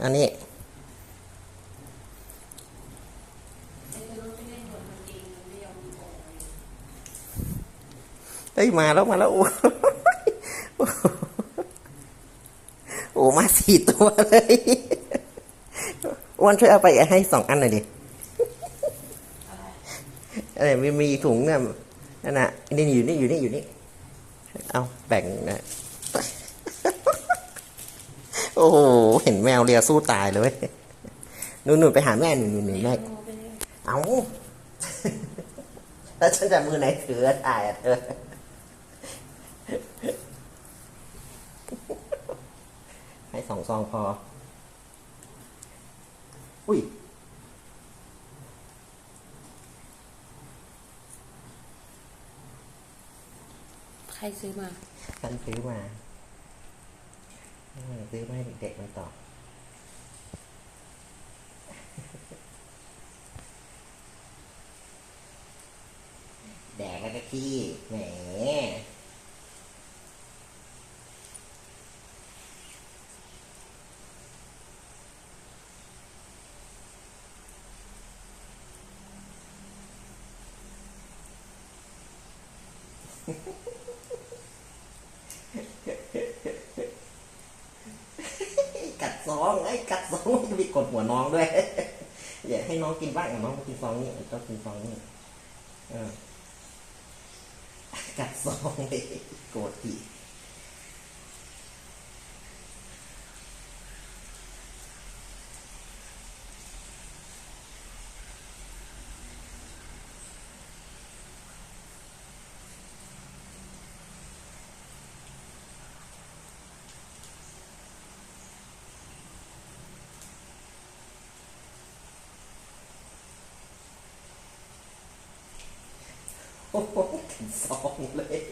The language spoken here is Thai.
อันนี้ เฮ้ย มาแล้วมาแล้ว โอ้โอ้มาสี่ตัวเลยอ้วนช่วยเอาไปให้สองอันหน่อยดิอะไรมีมีถุงเนี่ยนั่นน่ะนี่อยู่นี่อยู่นี่อยู่นี่ เอาแบ่งนะ อ้โห เห็นแมวเลียสู้ตายเลยเว้ยนู่นนู่นไปหาแม่หนู่นนู่นแม่เอาแล้วฉันจะมือไหนถือถ่ายอะเธอให้สองซองพอ อุ้ยใครซื้อมา ฉันซื้อมาเออ ซื้อมาให้เด็กๆมันต่อแดกแล้วก็ขี้แหม กัดซองไอ้กัดซองจะมีกดหัวน้องด้วยอย่าให้น้องกินบ้างน้องกินซองนี่ก็กินซองนี่ออกัดซองเลยโกรธอีก 呵挺骚嘞